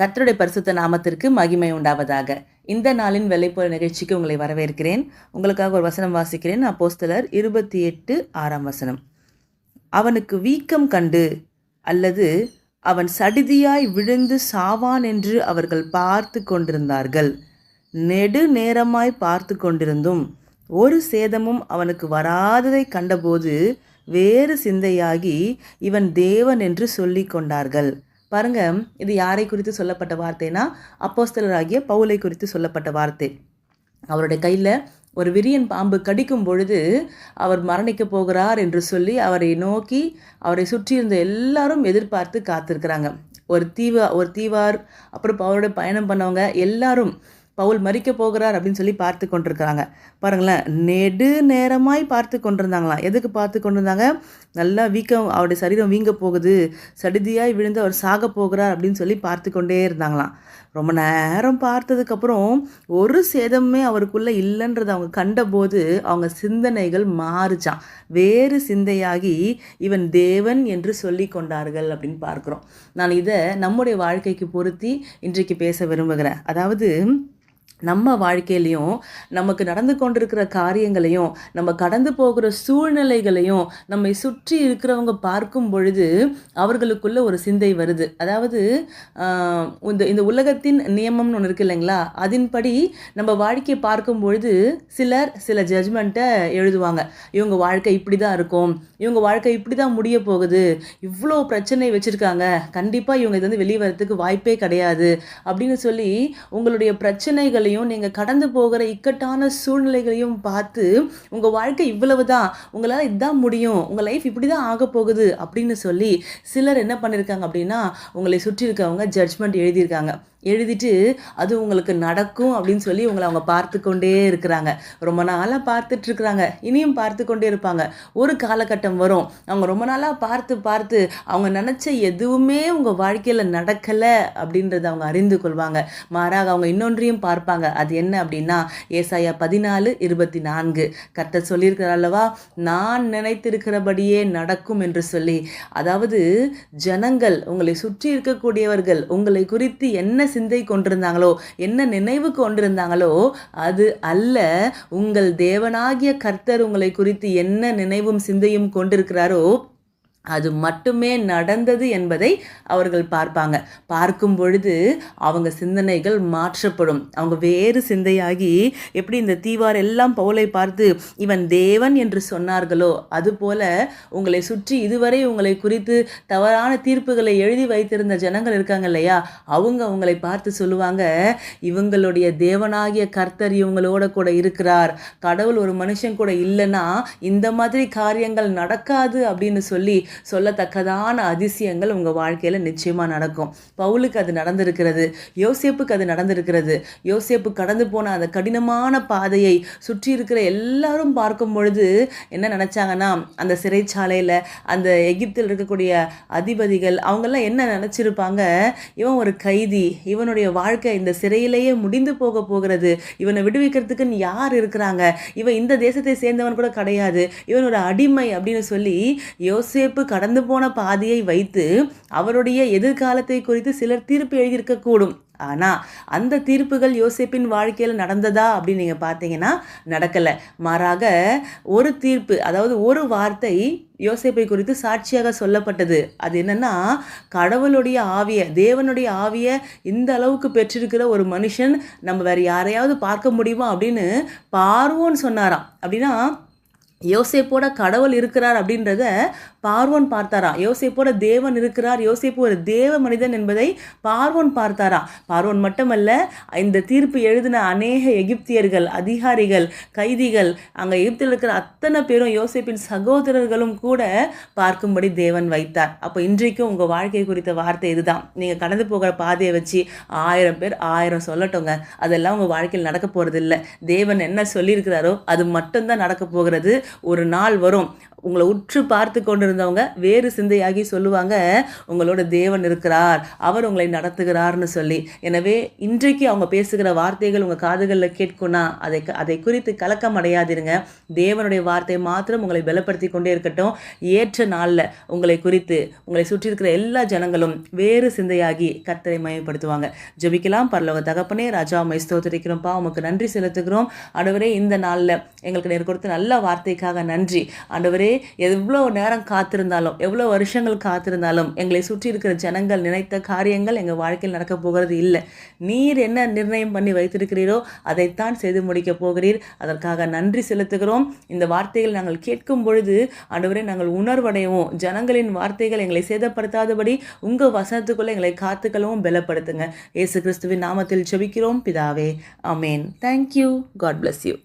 கத்தருடைய பரிசுத்த நாமத்திற்கு மகிமை உண்டாவதாக. இந்த நாளின் வெள்ளைப்போர் நிகழ்ச்சிக்கு உங்களை வரவேற்கிறேன். உங்களுக்காக ஒரு வசனம் வாசிக்கிறேன். அப்போஸ்தலர் இருபத்தி எட்டு ஆறாம் வசனம். அவனுக்கு வீக்கம் கண்டு அல்லது அவன் சடிதியாய் விழுந்து சாவான் என்று அவர்கள் பார்த்து கொண்டிருந்தார்கள். நெடு நேரமாய் பார்த்து கொண்டிருந்தும் ஒரு சேதமும் அவனுக்கு வராததை கண்டபோது வேறு சிந்தையாகி இவன் தேவன் என்று சொல்லி கொண்டார்கள். பாருங்க இது யாரை குறித்து சொல்லப்பட்ட வார்த்தைனா அப்போஸ்தலராகிய பவுலை குறித்து சொல்லப்பட்ட வார்த்தை. அவருடைய கையில் ஒரு விரியன் பாம்பு கடிக்கும் பொழுது அவர் மரணிக்க போகிறார் என்று சொல்லி அவரை நோக்கி அவரை சுற்றியிருந்த எல்லாரும் எதிர்பார்த்து காத்திருக்கிறாங்க. ஒரு தீவா ஒரு தீவார் அப்புறம் அவருடைய பயணம் பண்ணவங்க எல்லாரும் பவுல் மறிக்க போகிறார் அப்படின்னு சொல்லி பார்த்து கொண்டிருக்கிறாங்க. பாருங்களேன் நெடு நேரமாய் பார்த்து கொண்டிருந்தாங்களாம். எதுக்கு பார்த்து கொண்டிருந்தாங்க? நல்லா வீக்கம் அவருடைய சரீரம் வீங்க போகுது. சடுதியாய் விழுந்து அவர் சாக போகிறார் அப்படின்னு சொல்லி பார்த்து கொண்டே இருந்தாங்களாம். ரொம்ப நேரம் பார்த்ததுக்கப்புறம் ஒரு சேதமுமே அவருக்குள்ளே இல்லைன்றதை அவங்க கண்டபோது அவங்க சிந்தனைகள் மாறுச்சான் வேறு சிந்தையாகி இவன் தேவன் என்று சொல்லி கொண்டார்கள் அப்படின்னு பார்க்குறோம். நான் இதை நம்முடைய வாழ்க்கைக்கு பொருத்தி இன்றைக்கு பேச விரும்புகிறேன். அதாவது நம்ம வாழ்க்கையிலையும் நமக்கு நடந்து கொண்டிருக்கிற காரியங்களையும் நம்ம கடந்து போகிற சூழ்நிலைகளையும் நம்மை சுற்றி இருக்கிறவங்க பார்க்கும் பொழுது அவர்களுக்குள்ள ஒரு சிந்தை வருது. அதாவது இந்த இந்த உலகத்தின் நியமம்னு ஒன்று இருக்கு இல்லைங்களா? அதன்படி நம்ம வாழ்க்கையை பார்க்கும் பொழுது சிலர் சில ஜட்ஜ்மெண்ட்டை எழுதுவாங்க. இவங்க வாழ்க்கை இப்படி தான் இருக்கும். இவங்க வாழ்க்கை இப்படி தான் முடிய போகுது. இவ்வளோ பிரச்சனை வச்சுருக்காங்க. கண்டிப்பாக இவங்க இது வந்து வெளியே வரதுக்கு வாய்ப்பே கிடையாது. அப்படின்னு சொல்லி உங்களுடைய பிரச்சனை பிரச்சனைகளையும் நீங்கள் கடந்து போகிற இக்கட்டான சூழ்நிலைகளையும் பார்த்து உங்கள் வாழ்க்கை இவ்வளவு தான் உங்களால் இதுதான் முடியும் உங்கள் லைஃப் இப்படி தான் ஆக போகுது அப்படின்னு சொல்லி சிலர் என்ன பண்ணியிருக்காங்க அப்படின்னா உங்களை சுற்றி இருக்கவங்க ஜட்ஜ்மெண்ட் எழுதியிருக்காங்க. எழுதிட்டு அது உங்களுக்கு நடக்கும் அப்படின்னு சொல்லி உங்களை அவங்க பார்த்து கொண்டே இருக்கிறாங்க. ரொம்ப நாளாக பார்த்துட்டு இருக்கிறாங்க இனியும் பார்த்து கொண்டே இருப்பாங்க. ஒரு காலகட்டம் வரும். அவங்க ரொம்ப நாளாக பார்த்து பார்த்து அவங்க நினச்ச எதுவுமே உங்கள் வாழ்க்கையில் நடக்கலை அப்படின்றத அவங்க அறிந்து கொள்வாங்க. மாறாக அவங்க இன்னொன்றையும் பார்ப்பாங்க. அது என்ன அப்படின்னா ஏசாயா பதினாலு இருபத்தி நான்கு. கர்த்தர் சொல்லியிருக்கிறார் அல்லவா நான் நினைத்திருக்கிறபடியே நடக்கும் என்று சொல்லி. அதாவது ஜனங்கள் உங்களை சுற்றி இருக்கக்கூடியவர்கள் உங்களை குறித்து என்ன சிந்தை கொண்டிருந்தாங்களோ? என்ன நினைவு கொண்டிருந்தாங்களோ? அது அல்ல. உங்கள் தேவனாகிய கர்த்தர் உங்களை குறித்து என்ன நினைவும் சிந்தையும் கொண்டிருக்கிறாரோ அது மட்டுமே நடந்தது என்பதை அவர்கள் பார்ப்பாங்க. பார்க்கும் பொழுது அவங்க சிந்தனைகள் மாற்றப்படும். அவங்க வேறு சிந்தையாகி எப்படி இந்த தீவார் எல்லாம் பவுலை பார்த்து இவன் தேவன் என்று சொன்னார்களோ அதுபோல உங்களை சுற்றி இதுவரை உங்களை குறித்து தவறான தீர்ப்புகளை எழுதி வைத்திருந்த ஜனங்கள் இருக்காங்க இல்லையா? அவங்க உங்களை பார்த்து சொல்லுவாங்க இவங்களுடைய தேவனாகிய கர்த்தர் இவங்களோட கூட இருக்கிறார். கடவுள் ஒரு மனுஷன் கூட இல்லைன்னா இந்த மாதிரி காரியங்கள் நடக்காது அப்படின்னு சொல்லி சொல்லத்தக்கதான அதிசயங்கள் உங்கள் வாழ்க்கையில் நிச்சயமாக நடக்கும். பவுலுக்கு அது நடந்திருக்கிறது யோசேப்புக்கு அது நடந்திருக்கிறது. யோசேப்பு கடந்து போன அந்த கடினமான பாதையை சுற்றி இருக்கிற எல்லாரும் பார்க்கும் பொழுது என்ன நினச்சாங்கன்னா அந்த சிறைச்சாலையில் அந்த எகிப்தில் இருக்கக்கூடிய அதிபதிகள் அவங்கெல்லாம் என்ன நினச்சிருப்பாங்க? இவன் ஒரு கைதி இவனுடைய வாழ்க்கை இந்த சிறையிலேயே முடிந்து போக போகிறது. இவனை விடுவிக்கிறதுக்குன்னு யார் இருக்கிறாங்க? இவன் இந்த தேசத்தை சேர்ந்தவன் கூட கிடையாது. இவன் ஒரு அடிமை அப்படின்னு சொல்லி யோசேப்பு கடந்து போன பாதையை வைத்து அவருடைய எதிர்காலத்தை குறித்து சிலர் தீர்ப்பு எழுதியிருக்கக்கூடும். ஆனால் அந்த தீர்ப்புகள் யோசேப்பின் வாழ்க்கையில் நடந்ததா அப்படின்னு நீங்கள் பார்த்தீங்கன்னா நடக்கலை. மாறாக ஒரு தீர்ப்பு அதாவது ஒரு வார்த்தை யோசேப்பை குறித்து சாட்சியாக சொல்லப்பட்டது. அது என்னென்னா கடவுளுடைய ஆவிய தேவனுடைய ஆவிய இந்த அளவுக்கு பெற்றிருக்கிற ஒரு மனுஷன் நம்ம வேற யாரையாவது பார்க்க முடியுமா அப்படின்னு பார்வோன்னு சொன்னாராம். அப்படின்னா யோசேப்போட கடவுள் இருக்கிறார் அப்படின்றத பார்வோன் பார்த்தாரா? யோசிப்போட தேவன் இருக்கிறார். யோசிப்பு ஒரு தேவ மனிதன் என்பதை பார்வோன் பார்த்தாராம் பார்வோன் மட்டுமல்ல இந்த தீர்ப்பு எழுதின அநேக எகிப்தியர்கள் அதிகாரிகள் கைதிகள் அங்கே எகிப்தில் இருக்கிற அத்தனை பேரும் யோசிப்பின் சகோதரர்களும் கூட பார்க்கும்படி தேவன் வைத்தார். அப்போ இன்றைக்கும் உங்கள் வாழ்க்கை குறித்த வார்த்தை இதுதான். நீங்கள் கடந்து போகிற பாதையை வச்சு ஆயிரம் பேர் ஆயிரம் சொல்லட்டோங்க. அதெல்லாம் உங்கள் வாழ்க்கையில் நடக்க போகிறதில்ல தேவன் என்ன சொல்லியிருக்கிறாரோ அது மட்டும்தான் நடக்க போகிறது. ஒரு நாள் வரும். உங்களை உற்று பார்த்து கொண்டு இருந்தவங்க வேறு சிந்தையாகி சொல்லுவாங்க உங்களோட தேவன் இருக்கிறார் அவர் உங்களை நடத்துகிறார்னு சொல்லி. எனவே இன்றைக்கு அவங்க பேசுகிற வார்த்தைகள் உங்கள் காதுகளில் கேட்கும்னா அதை அதை குறித்து கலக்கம் அடையாதிருங்க. தேவனுடைய வார்த்தை மாத்திரம் உங்களை பலப்படுத்தி கொண்டே இருக்கட்டும். ஏற்ற நாளில் உங்களை குறித்து உங்களை சுற்றி இருக்கிற எல்லா ஜனங்களும் வேறு சிந்தையாகி கர்த்தரை மயப்படுத்துவாங்க ஜபிக்கலாம் பரலோக தகப்பனே ராஜா மை ஸ்தோத்திரிக்கிறோம்ப்பா. உமக்கு நன்றி செலுத்துகிறோம். ஆண்டவரே இந்த நாளில் எங்களுக்கு நேர் கொடுத்த நல்ல வார்த்தைக்காக நன்றி. ஆண்டவரே எவ்வளோ நேரம் கா காத்திருந்தாலும் எவ்வளோ வருஷங்கள் காத்திருந்தாலும் எங்களை சுற்றி இருக்கிற ஜனங்கள் நினைத்த காரியங்கள் எங்கள் வாழ்க்கையில் நடக்கப் போகிறது இல்லை. நீர் என்ன நிர்ணயம் பண்ணி வைத்திருக்கிறீரோ அதைத்தான் செய்து முடிக்கப் போகிறீர். அதற்காக நன்றி செலுத்துகிறோம். இந்த வார்த்தைகள் நாங்கள் கேட்கும் பொழுது அனைவரை நாங்கள் உணர்வடையவும் ஜனங்களின் வார்த்தைகள் எங்களை சேதப்படுத்தாதபடி உங்கள் வசனத்துக்குள்ளே எங்களை காத்துக்களவும் பலப்படுத்துங்க. இயேசு கிறிஸ்துவின் நாமத்தில் செபிக்கிறோம் பிதாவே அமேன் thank you God bless you